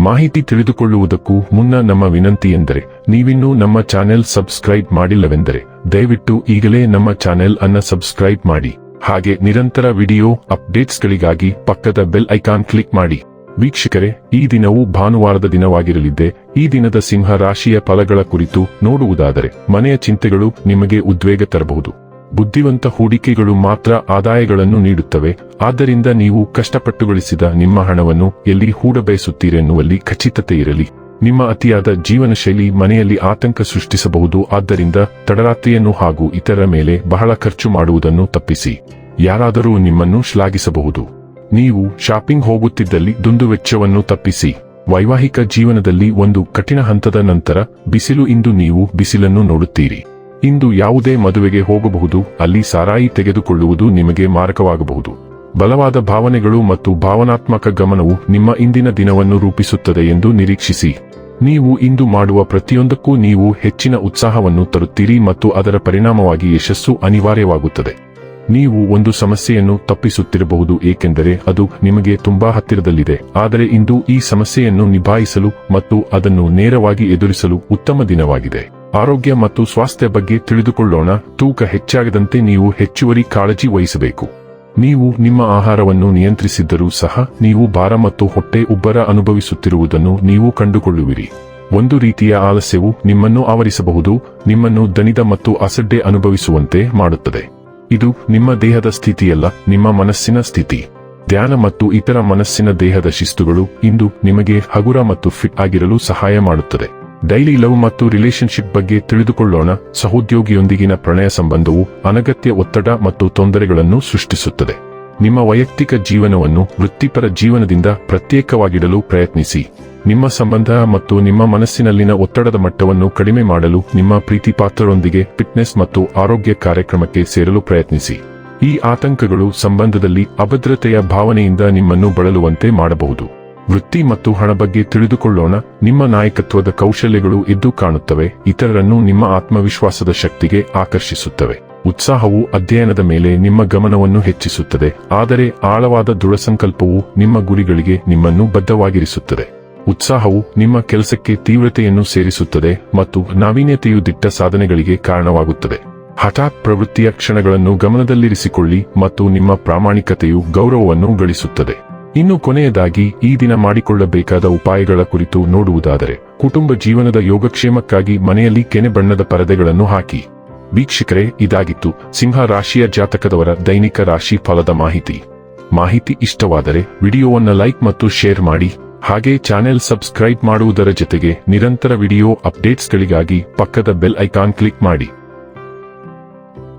ಮಾಹಿತಿ ತಿಳಿದುಕೊಳ್ಳುವುದಕ್ಕೂ ಮುನ್ನ ನಮ್ಮ ವಿನಂತಿ ಎಂದರೆ, ನೀವಿನ್ನೂ ನಮ್ಮ ಚಾನೆಲ್ ಸಬ್ಸ್ಕ್ರೈಬ್ ಮಾಡಿಲ್ಲವೆಂದರೆ, ದಯವಿಟ್ಟು ಈಗಲೇ ನಮ್ಮ ಚಾನೆಲ್ ಅನ್ನ ಸಬ್ಸ್ಕ್ರೈಬ್ ಮಾಡಿ. ಹಾಗೆ ನಿರಂತರ ವಿಡಿಯೋ ಅಪ್ಡೇಟ್ಸ್ಗಳಿಗಾಗಿ ಪಕ್ಕದ ಬೆಲ್ ಐಕಾನ್ ಕ್ಲಿಕ್ ಮಾಡಿ. ವೀಕ್ಷಕರೇ, ಈ ದಿನವೂ ಭಾನುವಾರದ ದಿನವಾಗಿರಲಿದ್ದೆ, ಈ ದಿನದ ಸಿಂಹ ರಾಶಿಯ ಫಲಗಳ ಕುರಿತು ನೋಡುವುದಾದರೆ, ಮನೆಯ ಚಿಂತೆಗಳು ನಿಮಗೆ ಉದ್ವೇಗ ತರಬಹುದು. ಬುದ್ಧಿವಂತ ಹೂಡಿಕೆಗಳು ಮಾತ್ರ ಆದಾಯಗಳನ್ನು ನೀಡುತ್ತವೆ. ಆದ್ದರಿಂದ ನೀವು ಕಷ್ಟಪಟ್ಟು ಗಳಿಸಿದ ನಿಮ್ಮ ಹಣವನ್ನು ಎಲ್ಲಿ ಹೂಡಬಯಸುತ್ತೀರೆನ್ನುವಲ್ಲಿ ಖಚಿತತೆ ಇರಲಿ. ನಿಮ್ಮ ಅತಿಯಾದ ಜೀವನ ಶೈಲಿ ಮನೆಯಲ್ಲಿ ಆತಂಕ ಸೃಷ್ಟಿಸಬಹುದು. ಆದ್ದರಿಂದ ತಡರಾತ್ರಿಯನ್ನು ಹಾಗೂ ಇತರ ಮೇಲೆ ಬಹಳ ಖರ್ಚು ಮಾಡುವುದನ್ನು ತಪ್ಪಿಸಿ. ಯಾರಾದರೂ ನಿಮ್ಮನ್ನು ಶ್ಲಾಘಿಸಬಹುದು. ನೀವು ಶಾಪಿಂಗ್ ಹೋಗುತ್ತಿದ್ದಲ್ಲಿ ದುಂದುವೆಚ್ಚವನ್ನು ತಪ್ಪಿಸಿ. ವೈವಾಹಿಕ ಜೀವನದಲ್ಲಿ ಒಂದು ಕಠಿಣ ಹಂತದ ನಂತರ ಬಿಸಿಲು ಇಂದು ನೀವು ಬಿಸಿಲನ್ನು ನೋಡುತ್ತೀರಿ. ಇಂದು ಯಾವುದೇ ಮದುವೆಗೆ ಹೋಗಬಹುದು, ಅಲ್ಲಿ ಸಾರಾಯಿ ತೆಗೆದುಕೊಳ್ಳುವುದು ನಿಮಗೆ ಮಾರಕವಾಗಬಹುದು. ಬಲವಾದ ಭಾವನೆಗಳು ಮತ್ತು ಭಾವನಾತ್ಮಕ ಗಮನವು ನಿಮ್ಮ ಇಂದಿನ ದಿನವನ್ನು ರೂಪಿಸುತ್ತದೆ ಎಂದು ನಿರೀಕ್ಷಿಸಿ. ನೀವು ಇಂದು ಮಾಡುವ ಪ್ರತಿಯೊಂದಕ್ಕೂ ನೀವು ಹೆಚ್ಚಿನ ಉತ್ಸಾಹವನ್ನು ತರುತ್ತೀರಿ ಮತ್ತು ಅದರ ಪರಿಣಾಮವಾಗಿ ಯಶಸ್ಸು ಅನಿವಾರ್ಯವಾಗುತ್ತದೆ. ನೀವು ಒಂದು ಸಮಸ್ಯೆಯನ್ನು ತಪ್ಪಿಸುತ್ತಿರಬಹುದು, ಏಕೆಂದರೆ ಅದು ನಿಮಗೆ ತುಂಬಾ ಹತ್ತಿರದಲ್ಲಿದೆ. ಆದರೆ ಇಂದು ಈ ಸಮಸ್ಯೆಯನ್ನು ನಿಭಾಯಿಸಲು ಮತ್ತು ಅದನ್ನು ನೇರವಾಗಿ ಎದುರಿಸಲು ಉತ್ತಮ ದಿನವಾಗಿದೆ. ಆರೋಗ್ಯ ಮತ್ತು ಸ್ವಾಸ್ಥ್ಯ ಬಗ್ಗೆ ತಿಳಿದುಕೊಳ್ಳೋಣ. ತೂಕ ಹೆಚ್ಚಾಗದಂತೆ ನೀವು ಹೆಚ್ಚುವರಿ ಕಾಳಜಿ ವಹಿಸಬೇಕು. ನೀವು ನಿಮ್ಮ ಆಹಾರವನ್ನು ನಿಯಂತ್ರಿಸಿದ್ದರೂ ಸಹ ನೀವು ಭಾರ ಮತ್ತು ಹೊಟ್ಟೆ ಉಬ್ಬರ ಅನುಭವಿಸುತ್ತಿರುವುದನ್ನು ನೀವು ಕಂಡುಕೊಳ್ಳುವಿರಿ. ಒಂದು ರೀತಿಯ ಆಲಸ್ಯವು ನಿಮ್ಮನ್ನು ಆವರಿಸಬಹುದು, ನಿಮ್ಮನ್ನು ದಣಿದ ಮತ್ತು ಅಸಡ್ಡೆ ಅನುಭವಿಸುವಂತೆ ಮಾಡುತ್ತದೆ. ಇದು ನಿಮ್ಮ ದೇಹದ ಸ್ಥಿತಿಯಲ್ಲ, ನಿಮ್ಮ ಮನಸ್ಸಿನ ಸ್ಥಿತಿ. ಧ್ಯಾನ ಮತ್ತು ಇತರ ಮನಸ್ಸಿನ ದೇಹದ ಶಿಸ್ತುಗಳು ಇಂದು ನಿಮಗೆ ಹಗುರ ಮತ್ತು ಫಿಟ್ ಆಗಿರಲು ಸಹಾಯ ಮಾಡುತ್ತದೆ. ಡೈಲಿ ಲವ್ ಮತ್ತು ರಿಲೇಶನ್ಶಿಪ್ ಬಗ್ಗೆ ತಿಳಿದುಕೊಳ್ಳೋಣ. ಸಹೋದ್ಯೋಗಿಯೊಂದಿಗಿನ ಪ್ರಣಯ ಸಂಬಂಧವು ಅನಗತ್ಯ ಒತ್ತಡ ಮತ್ತು ತೊಂದರೆಗಳನ್ನು ಸೃಷ್ಟಿಸುತ್ತದೆ. ನಿಮ್ಮ ವೈಯಕ್ತಿಕ ಜೀವನವನ್ನು ವೃತ್ತಿಪರ ಜೀವನದಿಂದ ಪ್ರತ್ಯೇಕವಾಗಿಡಲು ಪ್ರಯತ್ನಿಸಿ. ನಿಮ್ಮ ಸಂಬಂಧ ಮತ್ತು ನಿಮ್ಮ ಮನಸ್ಸಿನಲ್ಲಿನ ಒತ್ತಡದ ಮಟ್ಟವನ್ನು ಕಡಿಮೆ ಮಾಡಲು ನಿಮ್ಮ ಪ್ರೀತಿ ಪಾತ್ರರೊಂದಿಗೆ ಫಿಟ್ನೆಸ್ ಮತ್ತು ಆರೋಗ್ಯ ಕಾರ್ಯಕ್ರಮಕ್ಕೆ ಸೇರಲು ಪ್ರಯತ್ನಿಸಿ. ಈ ಆತಂಕಗಳು ಸಂಬಂಧದಲ್ಲಿ ಅಭದ್ರತೆಯ ಭಾವನೆಯಿಂದ ನಿಮ್ಮನ್ನು ಬಳಲುವಂತೆ ಮಾಡಬಹುದು. ವೃತ್ತಿ ಮತ್ತು ಹಣ ಬಗ್ಗೆ ತಿಳಿದುಕೊಳ್ಳೋಣ. ನಿಮ್ಮ ನಾಯಕತ್ವದ ಕೌಶಲ್ಯಗಳು ಎದ್ದು ಕಾಣುತ್ತವೆ. ಇತರರನ್ನು ನಿಮ್ಮ ಆತ್ಮವಿಶ್ವಾಸದ ಶಕ್ತಿಗೆ ಆಕರ್ಷಿಸುತ್ತವೆ. ಉತ್ಸಾಹವು ಅಧ್ಯಯನದ ಮೇಲೆ ನಿಮ್ಮ ಗಮನವನ್ನು ಹೆಚ್ಚಿಸುತ್ತದೆ. ಆದರೆ ಆಳವಾದ ದೃಢಸಂಕಲ್ಪವು ನಿಮ್ಮ ಗುರಿಗಳಿಗೆ ನಿಮ್ಮನ್ನು ಬದ್ಧವಾಗಿರಿಸುತ್ತದೆ. ಉತ್ಸಾಹವು ನಿಮ್ಮ ಕೆಲಸಕ್ಕೆ ತೀವ್ರತೆಯನ್ನು ಸೇರಿಸುತ್ತದೆ ಮತ್ತು ನಾವೀನ್ಯತೆಯು ದಿಟ್ಟ ಸಾಧನೆಗಳಿಗೆ ಕಾರಣವಾಗುತ್ತದೆ. ಹಠಾತ್ ಪ್ರವೃತ್ತಿಯ ಕ್ಷಣಗಳನ್ನು ಗಮನದಲ್ಲಿರಿಸಿಕೊಳ್ಳಿ ಮತ್ತು ನಿಮ್ಮ ಪ್ರಾಮಾಣಿಕತೆಯು ಗೌರವವನ್ನು ಗಳಿಸುತ್ತದೆ. ಇನ್ನು ಕೊನೆಯದಾಗಿ, ಈ ದಿನ ಮಾಡಿಕೊಳ್ಳಬೇಕಾದ ಉಪಾಯಗಳ ಕುರಿತು ನೋಡುವುದಾದರೆ, ಕುಟುಂಬ ಜೀವನದ ಯೋಗಕ್ಷೇಮಕ್ಕಾಗಿ ಮನೆಯಲ್ಲಿ ಕೆನೆ ಬಣ್ಣದ ಪರದೆಗಳನ್ನು ಹಾಕಿ. ವೀಕ್ಷಕರೇ, ಇದಾಗಿತ್ತು ಸಿಂಹ ರಾಶಿಯ ಜಾತಕದವರ ದೈನಿಕ ರಾಶಿ ಫಲದ ಮಾಹಿತಿ. ಮಾಹಿತಿ ಇಷ್ಟವಾದರೆ, ವಿಡಿಯೋವನ್ನು ಲೈಕ್ ಮತ್ತು ಶೇರ್ ಮಾಡಿ. ಹಾಗೆ ಚಾನೆಲ್ ಸಬ್ಸ್ಕ್ರೈಬ್ ಮಾಡುವುದರ ಜೊತೆಗೆ ನಿರಂತರ ವಿಡಿಯೋ ಅಪ್ಡೇಟ್ಸ್ಗಳಿಗಾಗಿ ಪಕ್ಕದ ಬೆಲ್ ಐಕಾನ್ ಕ್ಲಿಕ್ ಮಾಡಿ.